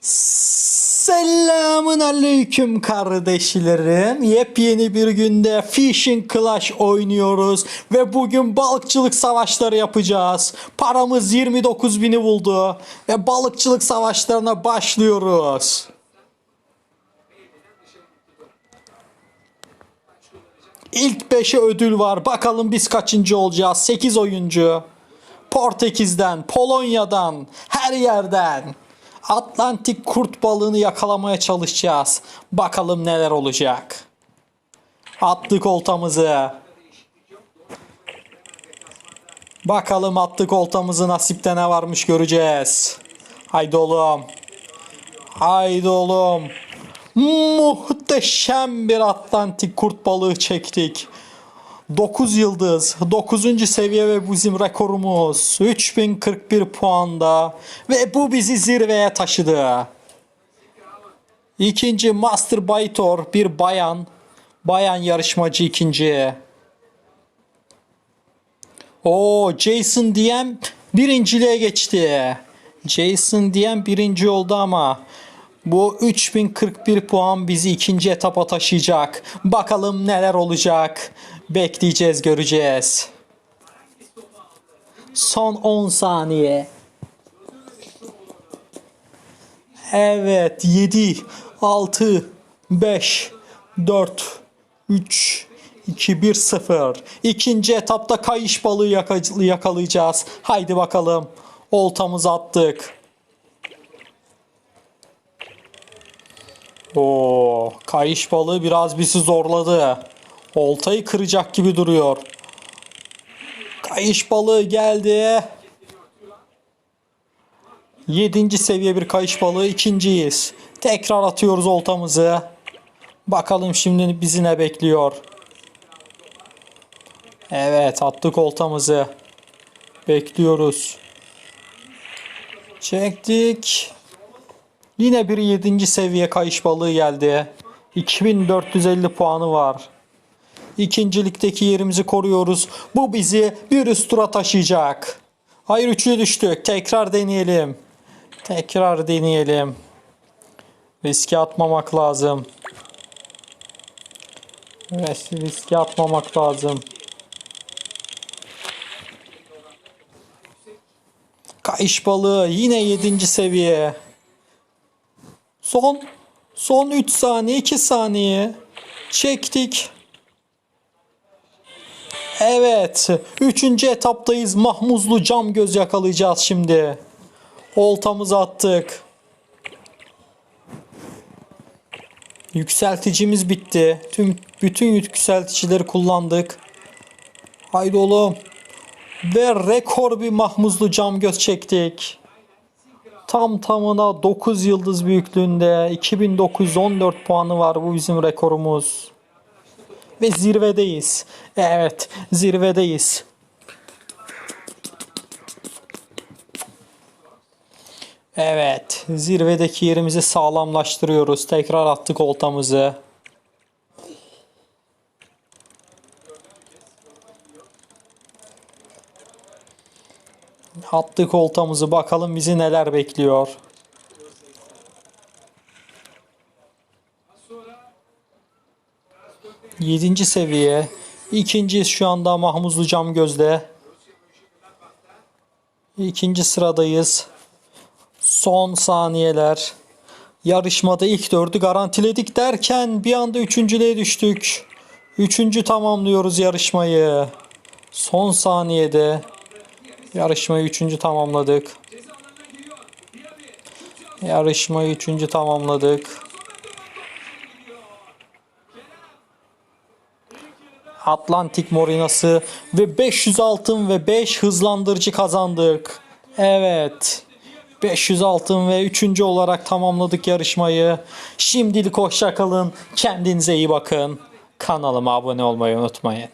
Selamun aleyküm kardeşlerim. Yepyeni bir günde Fishing Clash oynuyoruz ve bugün balıkçılık savaşları yapacağız. Paramız 29 bini buldu ve balıkçılık savaşlarına başlıyoruz. İlk 5'e ödül var. Bakalım biz kaçıncı olacağız? 8 oyuncu. Portekiz'den, Polonya'dan, her yerden. Atlantik kurt balığını yakalamaya çalışacağız. Bakalım neler olacak. Attık oltamızı. Bakalım attık oltamızı nasipte ne varmış göreceğiz. Haydi oğlum. Haydi oğlum. Muhteşem bir Atlantik kurt balığı çektik. 9 yıldız, 9. seviye ve bizim rekorumuz 3041 puanda ve bu bizi zirveye taşıdı. İkinci Master Baitor bir bayan, bayan yarışmacı ikinci. O Jason diyen birinciliğe geçti. Jason diyen birinci oldu ama bu 3041 puan bizi ikinci etapa taşıyacak. Bakalım neler olacak. Bekleyeceğiz, göreceğiz. Son 10 saniye. Evet, 7, 6, 5, 4, 3, 2, 1, 0. İkinci etapta kayış balığı yaka- yakalayacağız. Haydi bakalım. Oltamızı attık. Oo, kayış balığı biraz bizi zorladı. Oltayı kıracak gibi duruyor. Kayış balığı geldi. Yedinci seviye bir kayış balığı ikinciyiz. Tekrar atıyoruz oltamızı. Bakalım şimdi bizi ne bekliyor. Evet attık oltamızı. Bekliyoruz. Çektik. Yine bir 7. seviye kayış balığı geldi. 2450 puanı var. İkincilikteki yerimizi koruyoruz. Bu bizi bir üst tura taşıyacak. Hayır üçlü düştük. Tekrar deneyelim. Tekrar deneyelim. Riske atmamak lazım. Evet, riske atmamak lazım. Kayış balığı yine 7. seviye. Son son 3 saniye 2 saniye çektik. Evet. Üçüncü etaptayız. Mahmuzlu cam göz yakalayacağız şimdi. Oltamızı attık. Yükselticimiz bitti. Tüm bütün yükselticileri kullandık. Haydi oğlum. Ve rekor bir mahmuzlu cam göz çektik. Tam tamına 9 yıldız büyüklüğünde 2914 puanı var bu bizim rekorumuz. Ve zirvedeyiz. Evet, zirvedeyiz. Evet, zirvedeki yerimizi sağlamlaştırıyoruz. Tekrar attık oltamızı. Attık oltamızı. Bakalım bizi neler bekliyor. Yedinci seviye. İkinci şu anda Mahmuzlu Cam Gözde. İkinci sıradayız. Son saniyeler. Yarışmada ilk dördü garantiledik derken bir anda üçüncülüğe düştük. Üçüncü tamamlıyoruz yarışmayı. Son saniyede yarışmayı üçüncü tamamladık. Yarışmayı üçüncü tamamladık. Atlantik Morinası ve 500 altın ve 5 hızlandırıcı kazandık. Evet. 500 altın ve 3. olarak tamamladık yarışmayı. Şimdilik hoşça kalın. Kendinize iyi bakın. Kanalıma abone olmayı unutmayın.